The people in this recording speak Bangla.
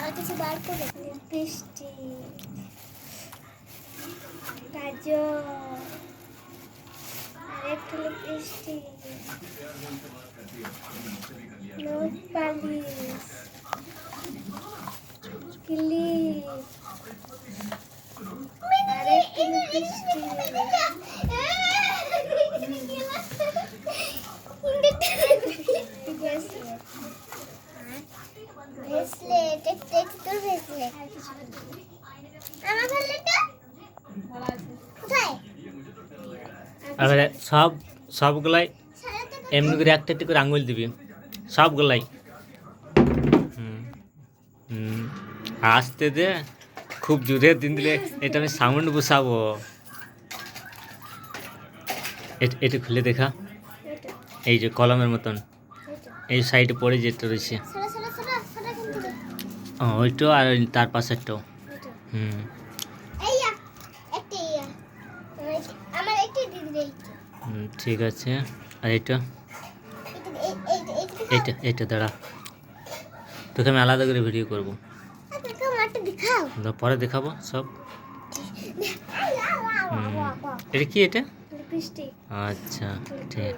আর কিছু বার করে বৃষ্টি গাজর আর একটু হলো বৃষ্টি নোট পালিশ ক্লিপ আর একটু ব্রেসলেট একটা একটু ব্রেসলেট আমার ব্রেসলেটটা কোথায়? এবারে সব সবগুলাই এমনি করে একটা একটা করে আঙুল দিবি। সবগুলাই। হুম হুম আসতে দে। খুব জোরে দিন দিলে এটা আমি সাউন্ড বসাবো। এট- এটা খুলে দেখা। এই যে কলমের মতন। এই সাইডে পড়ে যেতে রয়েছে। ও ওইটাও আর তার পাশেরটাও হুম। ঠিক আছে। আর এটা এটা এটা দাঁড়া। তোকে আমি আলাদা করে ভিডিও করব। পরে দেখাবো সব। হুম। এটা কি এটা? আচ্ছা ঠিক।